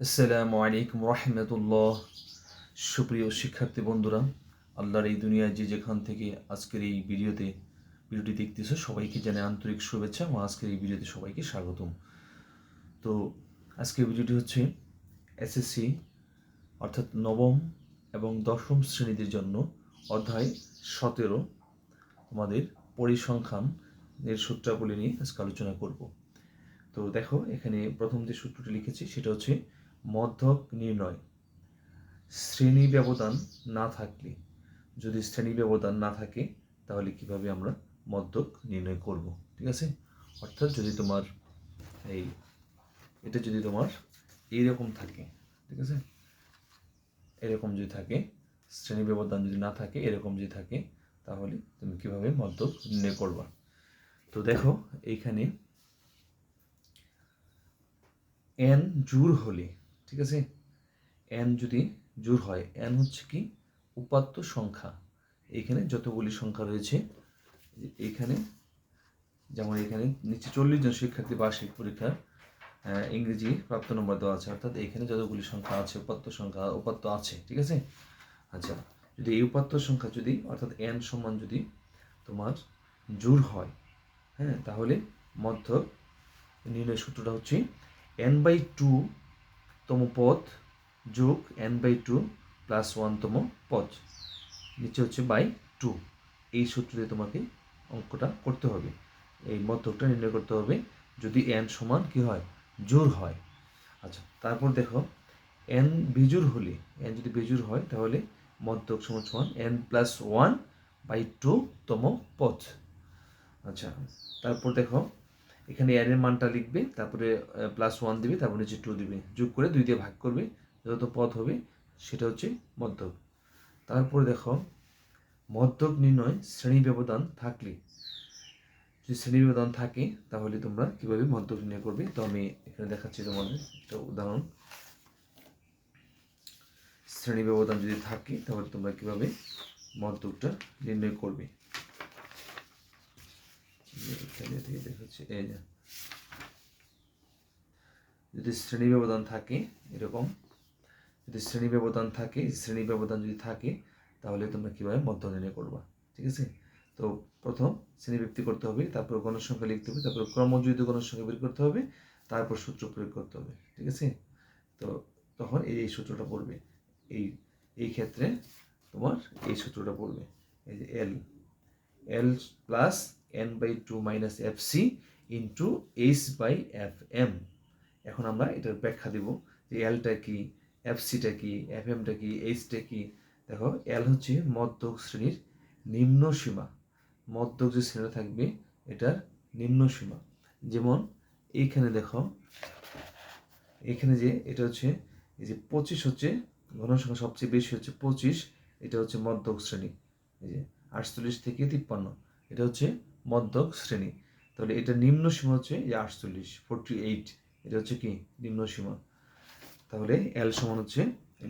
আসসালামু আলাইকুম রহমতুল্লাহ। সুপ্রিয় শিক্ষার্থী বন্ধুরা, আল্লাহর এই দুনিয়ায় যে যেখান থেকে আজকের এই ভিডিওতে, ভিডিওটি দেখতেছো সবাইকে জানে আন্তরিক শুভেচ্ছা এবং আজকের এই ভিডিওতে সবাইকে স্বাগতম। তো আজকের ভিডিওটি হচ্ছে এসএসসি অর্থাৎ নবম এবং দশম শ্রেণীদের জন্য অধ্যায় সতেরো। আমাদের পরিসংখ্যান এর সূত্রাবলী নিয়ে আজকে আলোচনা করব। তো দেখো, এখানে প্রথম যে সূত্রটি লিখেছি সেটা হচ্ছে মধ্যক নির্ণয়। শ্রেণি ব্যবধান না থাকলে, যদি শ্রেণি ব্যবধান না থাকে, তাহলে কীভাবে আমরা মধ্যক নির্ণয় করব? ঠিক আছে? অর্থাৎ যদি তোমার এই, এটা যদি তোমার এইরকম থাকে, ঠিক আছে? এরকম যদি থাকে, শ্রেণি ব্যবধান যদি না থাকে, এরকম যদি থাকে, তাহলে তুমি কীভাবে মধ্যক নির্ণয় করবা? তো দেখো, এইখানে এন জোর হলে ঠিক আছে? এন যদি জোর হয় এন হচ্ছে কি? উপাত্ত সংখ্যা। এখানে যতগুলি সংখ্যা রয়েছে, এখানে যেমন এখানে নিচে চল্লিশ জন শিক্ষার্থী বার্ষিক পরীক্ষার ইংরেজি প্রাপ্ত নম্বর দেওয়া আছে, অর্থাৎ এখানে যতগুলি সংখ্যা আছে, উপাত্ত সংখ্যা, উপাত্ত আছে, ঠিক আছে? আচ্ছা যদি এই উপাত্ত সংখ্যা যদি, অর্থাৎ এন সমান যদি তোমার জোর হয় হ্যাঁ তাহলে মধ্য নির্ণয় সূত্রটা হচ্ছে এন বাই টু তম পদ যোগ এন বাই টু প্লাস ওয়ানতম পদ। নিচে হচ্ছে বাই টু এই সূত্র দিয়ে তোমাকে অঙ্কটা করতে হবে। এই মধ্যকটা নির্ণয় করতে হবে। যদি এন সমান কি হয়? জোর হয়। আচ্ছা তারপর দেখো এন বিজুর হলে এন যদি বিজুর হয়, তাহলে মধ্যক সমান সমান N plus one by two তম পথ আচ্ছা তারপর দেখো এখানে এর মানটা লিখবে, তারপরে প্লাস ওয়ান দিবে, তারপরে নিচে টু দিবে। যোগ করে দুই দিয়ে ভাগ করবে, যত পথ হবে, সেটা হচ্ছে মধ্যক। তারপরে দেখো, মধ্যক নির্ণয় শ্রেণি ব্যবধান থাকলে। যদি শ্রেণি ব্যবধান থাকে, তাহলে তোমরা কীভাবে মধ্যক নির্ণয় করবে? তো আমি এখানে দেখাচ্ছি তোমাদের একটা উদাহরণ। শ্রেণি ব্যবধান যদি থাকে, তাহলে তোমরা কীভাবে মধ্যকটা নির্ণয় করবে? এখানে থেকে দেখাচ্ছি এই যে যদি শ্রেণি ব্যবধান থাকে, এরকম, যদি শ্রেণি ব্যবধান থাকে শ্রেণি ব্যবধান যদি থাকে, তাহলে তোমরা কীভাবে মধ্য নির্ণয় করবা? ঠিক আছে? তো প্রথম শ্রেণি ব্যক্তি করতে হবে, তারপর গণসংখ্যা লিখতে হবে, তারপর ক্রমযুক্ত গণসংখ্যা বের করতে হবে, তারপর সূত্র প্রয়োগ করতে হবে, ঠিক আছে? তো তখন এই সূত্রটা পড়বে, এই এই ক্ষেত্রে তোমার এই সূত্রটা পড়বে, এই যে L L plus N by two minus F C into H by F M এখন আমরা এটার ব্যাখ্যা দিব যে এলটা কি এফ সিটা কি এফ এমটা কি এইচটা কি। দেখো এল হচ্ছে মধ্যক শ্রেণির নিম্ন সীমা। মধ্যক যে শ্রেণি থাকবে, এটার নিম্ন সীমা। যেমন এইখানে দেখো এখানে যে এটা হচ্ছে, এই যে পঁচিশ হচ্ছে, ঘনসংখ্যা সবচেয়ে বেশি হচ্ছে পঁচিশ, এটা হচ্ছে মধ্যক শ্রেণি। এই যে আটচল্লিশ থেকে তিপ্পান্ন, এটা হচ্ছে মধ্যক শ্রেণি। তাহলে এটা নিম্ন সীমা হচ্ছে যে আটচল্লিশ ফোরটি এইট এটা হচ্ছে কি? নিম্ন সীমা। তাহলে এল সমান হচ্ছে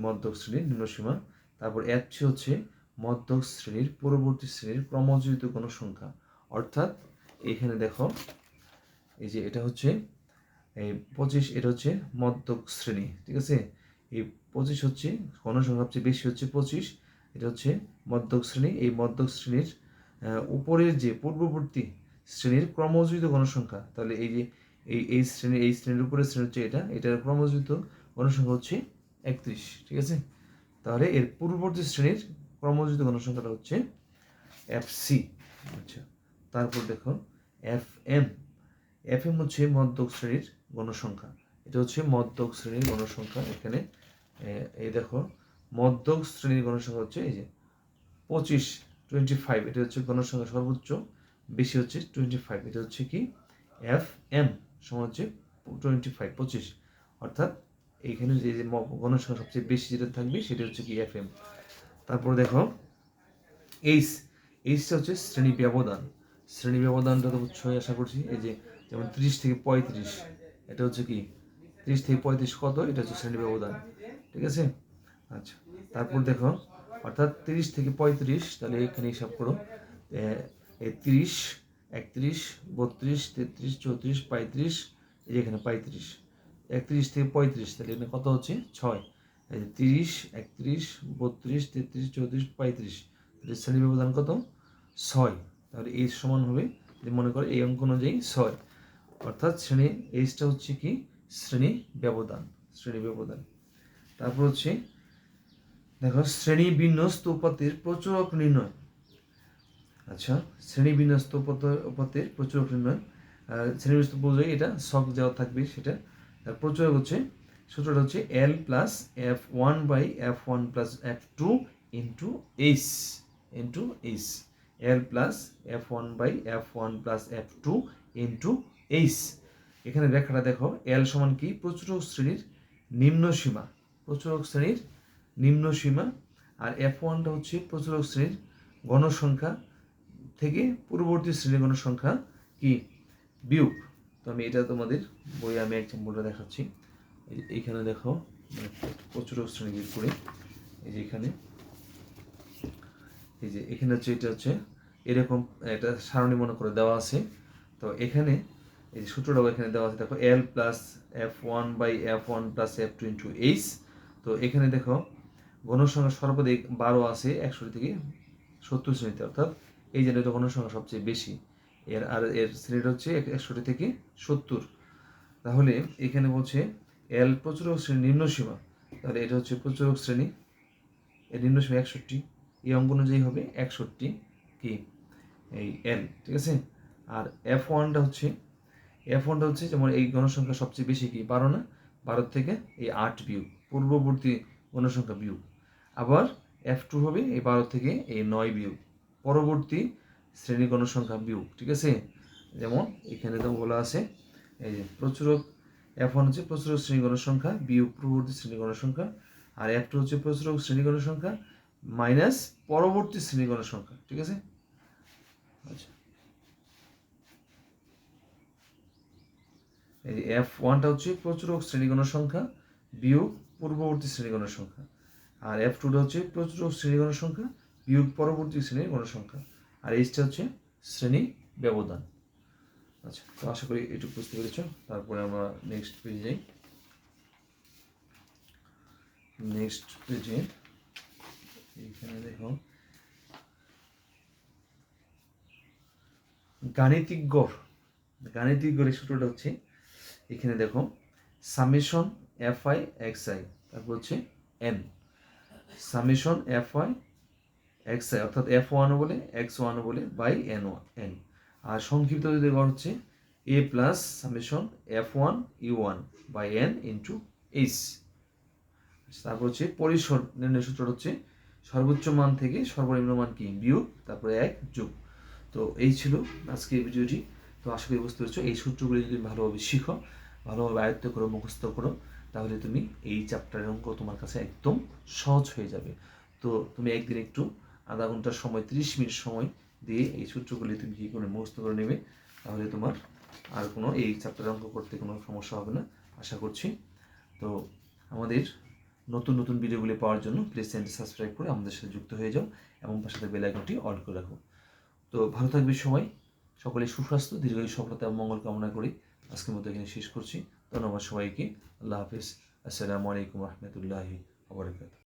মধ্যক শ্রেণির নিম্ন সীমা। তারপর সি হচ্ছে মধ্যক শ্রেণির পরবর্তী শ্রেণির ক্রমযোজিত কোনো সংখ্যা। অর্থাৎ এখানে দেখো, এই যে এটা হচ্ছে এই পঁচিশ, এটা হচ্ছে মধ্যক শ্রেণি, ঠিক আছে? এই পঁচিশ হচ্ছে গণসংখ্যা সবচেয়ে বেশি হচ্ছে পঁচিশ, এটা হচ্ছে মধ্যক শ্রেণি। এই মধ্যক শ্রেণির উপরের যে পূর্ববর্তী শ্রেণির ক্রমযোজিত গণসংখ্যা তাহলে এই যে এই এই শ্রেণি, এই শ্রেণির উপরের শ্রেণি হচ্ছে এটা, এটার ক্রমযোজিত গণসংখ্যা হচ্ছে একত্রিশ, ঠিক আছে? তাহলে এর পূর্ববর্তী শ্রেণির ক্রমযোজিত গণসংখ্যাটা হচ্ছে এফ সি আচ্ছা তারপর দেখো এফ এম এফ এম হচ্ছে মধ্যক শ্রেণির গণসংখ্যা এটা হচ্ছে মধ্যক শ্রেণির গণসংখ্যা এখানে এই দেখো, মধ্যক শ্রেণির গণসংখ্যা হচ্ছে এই যে পঁচিশ টোয়েন্টি ফাইভ এটা হচ্ছে গণসংখ্যা সর্বোচ্চ, বেশি হচ্ছে টোয়েন্টি ফাইভ এটা হচ্ছে কি? এফ এম সমান হচ্ছে টোয়েন্টি ফাইভ পঁচিশ। অর্থাৎ এইখানে যে গণসংখ্যা সবচেয়ে বেশি যেটা থাকবে, সেটা হচ্ছে কি এফ এম তারপর দেখো এইচ এইচটা হচ্ছে শ্রেণি ব্যবধান। শ্রেণি ব্যবধানটা তো উৎসই আশা করছি, এই যে যেমন ত্রিশ থেকে পঁয়ত্রিশ, এটা হচ্ছে কি? ত্রিশ থেকে পঁয়ত্রিশ কত? এটা হচ্ছে শ্রেণি ব্যবধান। ঠিক আছে? আচ্ছা তারপর দেখো অর্থাৎ তিরিশ থেকে পঁয়ত্রিশ, তাহলে এখানে হিসাব করো। তিরিশ, একত্রিশ, বত্রিশ, তেত্রিশ, চৌত্রিশ, পঁয়ত্রিশ, এই যে এখানে পঁয়ত্রিশ, একত্রিশ থেকে পঁয়ত্রিশ, তাহলে এখানে কত হচ্ছে? ছয়। তিরিশ, একত্রিশ, বত্রিশ, তেত্রিশ, চৌত্রিশ, পঁয়ত্রিশ, তাহলে শ্রেণি ব্যবধান কত? ছয়। তাহলে এই সমান হবে মনে করো এই অঙ্ক অনুযায়ী ছয়। অর্থাৎ শ্রেণি এইচটা হচ্ছে কি? শ্রেণি ব্যবধান শ্রেণি ব্যবধান। তারপর হচ্ছে দেখো শ্রেণি বিন্যস্ত উপাত্তের প্রচুরক নির্ণয়। আচ্ছা শ্রেণি বিন্যস্ত উপাত্ত- উপাত্তের প্রচুরক নির্ণয়। শ্রেণি বিন্যস্ত বোঝাই এটা শখ দেওয়া থাকবে সেটা আর প্রচুরক হচ্ছে, সূত্রটা হচ্ছে L plus F one by F one plus F two into H into H L plus F one by F one plus F two into H এখানে ব্যাখ্যাটা দেখো এল সমান কি? প্রচুরক শ্রেণির নিম্ন সীমা। প্রচুরক শ্রেণির নিম্ন সীমা আর এফ ওয়ানটা হচ্ছে প্রচুরক শ্রেণির গণসংখ্যা থেকে পূর্ববর্তী শ্রেণির গণসংখ্যা কি? বিয়োগ। তো আমি এটা তোমাদের বইয়ে আমি এক্সাম্পলটা দেখাচ্ছি। এইখানে দেখো মানে প্রচুরক শ্রেণি বের করে, এই যে এখানে, এই যে এখানে হচ্ছে, এটা হচ্ছে, এরকম একটা সারণী মনে করে দেওয়া আছে। তো এখানে, এই যে সূত্রটাও এখানে দেওয়া আছে, দেখো L plus F one by F one plus F two into H তো এখানে দেখো গণসংখ্যা সর্বাধিক বারো আছে একশো থেকে সত্তর শ্রেণীতে, অর্থাৎ এই যে এটা গণসংখ্যা সবচেয়ে বেশি। এর আর এর শ্রেণীটা হচ্ছে একশোটি থেকে সত্তর। তাহলে এখানে বলছে এল প্রচুরক শ্রেণি নিম্ন সীমা। তাহলে এটা হচ্ছে প্রচুরক শ্রেণি। এর নিম্ন সীমা একষট্টি। এই অঙ্ক অনুযায়ী হবে একষট্টি কি এই এল ঠিক আছে? আর এফ ওয়ানটা হচ্ছে এফ ওয়ানটা হচ্ছে যেমন এই গণসংখ্যা সবচেয়ে বেশি কি? বারো না? বারো থেকে এই আট বিয়োগ, পূর্ববর্তী গণসংখ্যা বিয়োগ। আবার এফ টু হবে, এই বারো থেকে এই নয় বিয়োগ। পরবর্তী শ্রেণি গণসংখ্যা বিয়োগ, ঠিক আছে? যেমন এখানে তো বলা আছে, এই যে প্রচুরক এফ ওয়ান হচ্ছে প্রচুরক শ্রেণি গণসংখ্যা বিয়োগ পূর্ববর্তী শ্রেণি গণসংখ্যা আর এফ টু হচ্ছে প্রচুরক শ্রেণি গণসংখ্যা মাইনাস পরবর্তী শ্রেণি গণসংখ্যা ঠিক আছে? আচ্ছা। এই এফ ওয়ানটা হচ্ছে প্রচুরক শ্রেণি গণসংখ্যা বিয়োগ পূর্ববর্তী শ্রেণি গণসংখ্যা আর এফ টুটা হচ্ছে প্রচুর শ্রেণি গণসংখ্যা, বিয়োগ পরবর্তী শ্রেণির গণসংখ্যা। আর এইচটা হচ্ছে শ্রেণি ব্যবধান। আচ্ছা তো আশা করি এটুকু বুঝতে পেরেছ। তারপরে আমরা নেক্সট পেজে যাই। নেক্সট পেজে এইখানে দেখো। গাণিতিক গড়। গাণিতিক গড়ের সূত্রটা হচ্ছে এখানে দেখো summation F I X I তারপর হচ্ছে N summation F I X I অর্থাৎ এফ ওয়ানও বলে, এক্স ওয়ানও বলে বাই এন ওয়ান, এন। আর সংক্ষিপ্ত যদি গড় হচ্ছে, A plus summation F one, U one by N into H. তারপর হচ্ছে পরিসর নির্ণয় সূত্র হচ্ছে সর্বোচ্চ মান থেকে সর্বনিম্ন মান কি? বিয়োগ, তারপরে এক যোগ। তো এই ছিল আজকের ভিডিওটি। তো আশা করি বুঝতে পেরেছ, এই সূত্রগুলি যদি ভালোভাবে শিখো, ভালোভাবে আয়ত্ত করো, মুখস্থ করো তাহলে তুমি এই চ্যাপ্টারের অঙ্ক তোমার কাছে একদম সহজ হয়ে যাবে। তো তুমি একদিন একটু আধা ঘণ্টার সময়, তিরিশ মিনিট সময় দিয়ে এই সূত্রগুলি তুমি কী করে মুখস্থ করে নেবে, তাহলে তোমার আর কোনো এই চ্যাপ্টারের অঙ্ক করতে কোনো সমস্যা হবে না, আশা করছি। তো আমাদের নতুন নতুন ভিডিওগুলি পাওয়ার জন্য প্লিজ চ্যানেলটি সাবস্ক্রাইব করে আমাদের সাথে যুক্ত হয়ে যাও এবং পাশে বেল আইকনটি অল করে রাখো। তো ভালো থাকবে সবাই, সকলে সুস্বাস্থ্য দীর্ঘায়ু সফলতা এবং মঙ্গল কামনা করি। আজকের মতো এখানে শেষ করছি। ধন্যবাদ সবাইকে। আল্লাহ হাফিজ। আসসালামু আলাইকুম রহমতুল্লাহি আবরকাত